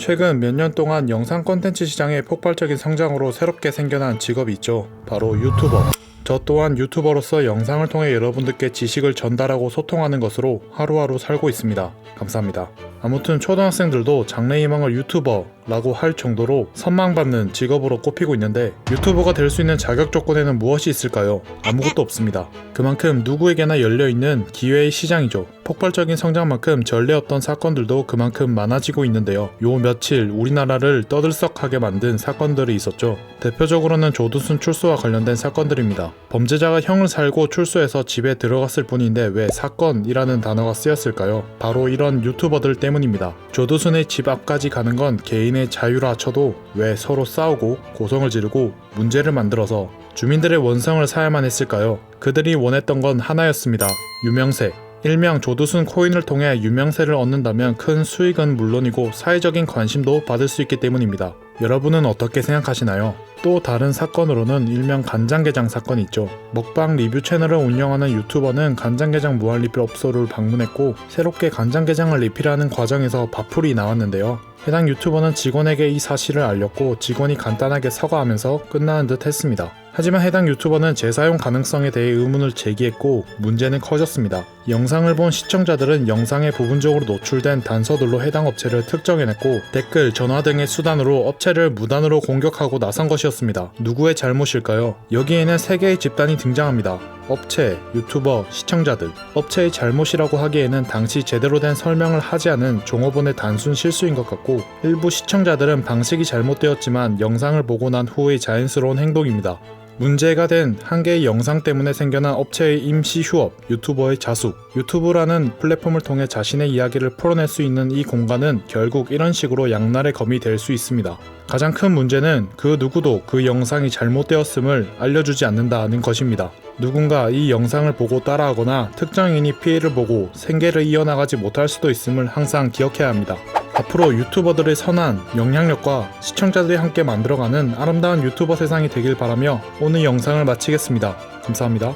최근 몇 년 동안 영상 콘텐츠 시장의 폭발적인 성장으로 새롭게 생겨난 직업이 있죠. 바로 유튜버. 저 또한 유튜버로서 영상을 통해 여러분들께 지식을 전달하고 소통하는 것으로 하루하루 살고 있습니다. 감사합니다. 아무튼 초등학생들도 장래희망을 유튜버 라고 할 정도로 선망받는 직업으로 꼽히고 있는데 유튜버가 될 수 있는 자격 조건에는 무엇이 있을까요? 아무것도 없습니다. 그만큼 누구에게나 열려있는 기회의 시장이죠. 폭발적인 성장만큼 전례 없던 사건들도 그만큼 많아지고 있는데요. 요 며칠 우리나라를 떠들썩하게 만든 사건들이 있었죠. 대표적으로는 조두순 출소와 관련된 사건들입니다. 범죄자가 형을 살고 출소해서 집에 들어갔을 뿐인데 왜 사건이라는 단어가 쓰였을까요? 바로 이런 유튜버들 때문입니다. 조두순의 집 앞까지 가는 건 개인 의 자유라 쳐도 왜 서로 싸우고 고성을 지르고 문제를 만들어서 주민들의 원성을 사야만 했을까요? 그들이 원했던 건 하나였습니다. 유명세. 일명 조두순 코인을 통해 유명세를 얻는다면 큰 수익은 물론이고 사회적인 관심도 받을 수 있기 때문입니다. 여러분은 어떻게 생각하시나요? 또 다른 사건으로는 일명 간장게장 사건이 있죠. 먹방 리뷰 채널을 운영하는 유튜버는 간장게장 무한 리필 업소를 방문했고 새롭게 간장게장을 리필하는 과정에서 밥풀이 나왔는데요. 해당 유튜버는 직원에게 이 사실을 알렸고 직원이 간단하게 사과하면서 끝나는 듯 했습니다. 하지만 해당 유튜버는 재사용 가능성에 대해 의문을 제기했고 문제는 커졌습니다. 영상을 본 시청자들은 영상에 부분적으로 노출된 단서들로 해당 업체를 특정해냈고 댓글, 전화 등의 수단으로 업체를 무단으로 공격하고 나선 것이었습니다. 누구의 잘못일까요? 여기에는 세 개의 집단이 등장합니다. 업체, 유튜버, 시청자들. 업체의 잘못이라고 하기에는 당시 제대로 된 설명을 하지 않은 종업원의 단순 실수인 것 같고 일부 시청자들은 방식이 잘못되었지만 영상을 보고 난 후의 자연스러운 행동입니다. 문제가 된 한 개의 영상 때문에 생겨난 업체의 임시 휴업, 유튜버의 자숙. 유튜브라는 플랫폼을 통해 자신의 이야기를 풀어낼 수 있는 이 공간은 결국 이런 식으로 양날의 검이 될 수 있습니다. 가장 큰 문제는 그 누구도 그 영상이 잘못되었음을 알려주지 않는다는 것입니다. 누군가 이 영상을 보고 따라하거나 특정인이 피해를 보고 생계를 이어나가지 못할 수도 있음을 항상 기억해야 합니다. 앞으로 유튜버들의 선한 영향력과 시청자들이 함께 만들어가는 아름다운 유튜버 세상이 되길 바라며 오늘 영상을 마치겠습니다. 감사합니다.